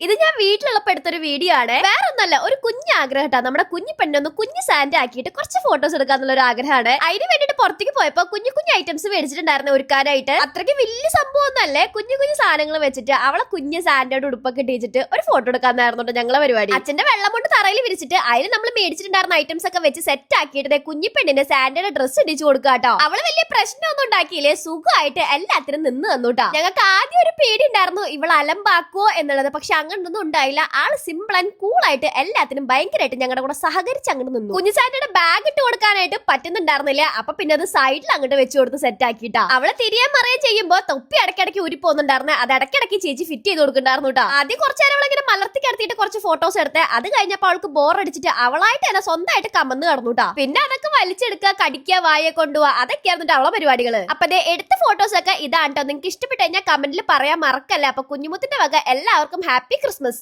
ഇത് ഞാൻ വീട്ടിലുള്ളപ്പോ എടുത്തൊരു വീഡിയോ ആണ്. വേറെ ഒന്നല്ല ഒരു കുഞ്ഞ് ആഗ്രഹം കേട്ടോ നമ്മുടെ കുഞ്ഞു പെണ്ണൊന്ന് കുഞ്ഞ് സാൻഡ് ആക്കിയിട്ട് കുറച്ച് ഫോട്ടോസ് എടുക്കാന്നുള്ള ഒരു ആഗ്രഹമാണ്. അതിന് വേണ്ടിട്ട് പുറത്തേക്ക് പോയപ്പോ കുഞ്ഞു കുഞ്ഞു ഐറ്റംസ് മേടിച്ചിട്ടുണ്ടായിരുന്നു ഒരുക്കാനായിട്ട്. അത്രയ്ക്ക് വലിയ സംഭവം ഒന്നല്ലേ കുഞ്ഞു കുഞ്ഞു സാധനങ്ങൾ വെച്ചിട്ട് അവളെ കുഞ്ഞ് സാൻഡോട് ഉടുപ്പൊക്കെ ഇട്ടിച്ചിട്ട് ഒരു ഫോട്ടോ എടുക്കാന്നായിരുന്നു ഞങ്ങളെ പരിപാടി. അച്ഛന്റെ വെള്ളം കൊണ്ട് തറയിൽ വിരിച്ചിട്ട് അതിന് നമ്മൾ മേടിച്ചിട്ടുണ്ടായിരുന്ന ഐറ്റംസ് ഒക്കെ വെച്ച് സെറ്റ് ആക്കിയിട്ട് കുഞ്ഞു പെണ്ണിന്റെ സാൻഡയുടെ ഡ്രസ്സ് ഇടിച്ചു കൊടുക്കുക കേട്ടോ അവൾ വലിയ പ്രശ്നമൊന്നും ഉണ്ടാക്കിയില്ലേ? സുഖമായിട്ട് എല്ലാത്തിനും നിന്ന് തന്നു കേട്ടോ ഞങ്ങൾക്ക് ആദ്യം ഒരു പേടി ഉണ്ടായിരുന്നു ഇവൾ അലമ്പാക്കുവോ എന്നുള്ളത്. പക്ഷെ അങ്ങനൊന്നും ഉണ്ടായില്ല. ആൾ സിമ്പിൾ ആൻഡ് കൂൾ ആയിട്ട് എല്ലാത്തിനും ഭയങ്കരമായിട്ട് ഞങ്ങളുടെ കൂടെ സഹകരിച്ച് അങ്ങോട്ട് നിന്നു. കുഞ്ഞുസാറ്റയുടെ ബാഗ് ഇട്ട് കൊടുക്കാനായിട്ട് പറ്റുന്നുണ്ടായിരുന്നില്ല. അപ്പൊ പിന്നെ അത് സൈഡിൽ അങ്ങോട്ട് വെച്ച് കൊടുത്ത് സെറ്റ് ആക്കിട്ടാ അവളെ തിരിയാൻ മറിയാൻ ചെയ്യുമ്പോൾ തൊപ്പി ഇടയ്ക്കിടയ്ക്ക് ഊരി പോകുന്നുണ്ടായിരുന്നു. അത് ഇടയ്ക്കിടയ്ക്ക് ചേച്ചി ഫിറ്റ് ചെയ്ത് കൊടുക്കുന്നുണ്ടായിരുന്നു കേട്ടോ ആദ്യം കുറച്ച് നേരം അവളിങ്ങനെ മലർത്തി കിടത്തിയിട്ട് കുറച്ച് ഫോട്ടോസ് എടുത്ത്. അത് കഴിഞ്ഞപ്പോൾ അവൾക്ക് ബോർ അടിച്ചിട്ട് അവളായിട്ട് തന്നെ സ്വന്തമായിട്ട് കമന്ന് കടന്നു കേട്ടോ പിന്നെ അതൊക്കെ വലിച്ചെടുക്കുക കടിക്കുക വായ കൊണ്ടുപോവാ അതൊക്കെയായിരുന്നു അവളെ പരിപാടികൾ അപ്പൊ എടുത്ത ഫോട്ടോസ് ഒക്കെ ഇതാണ് കേട്ടോ നിങ്ങൾക്ക് ഇഷ്ടപ്പെട്ട് കഴിഞ്ഞാൽ കമന്റിൽ പറയാൻ മറക്കല്ലേ. അപ്പൊ കുഞ്ഞുമുത്തിന്റെ വക എല്ലാവർക്കും ഹാപ്പി ക്രിസ്മസ്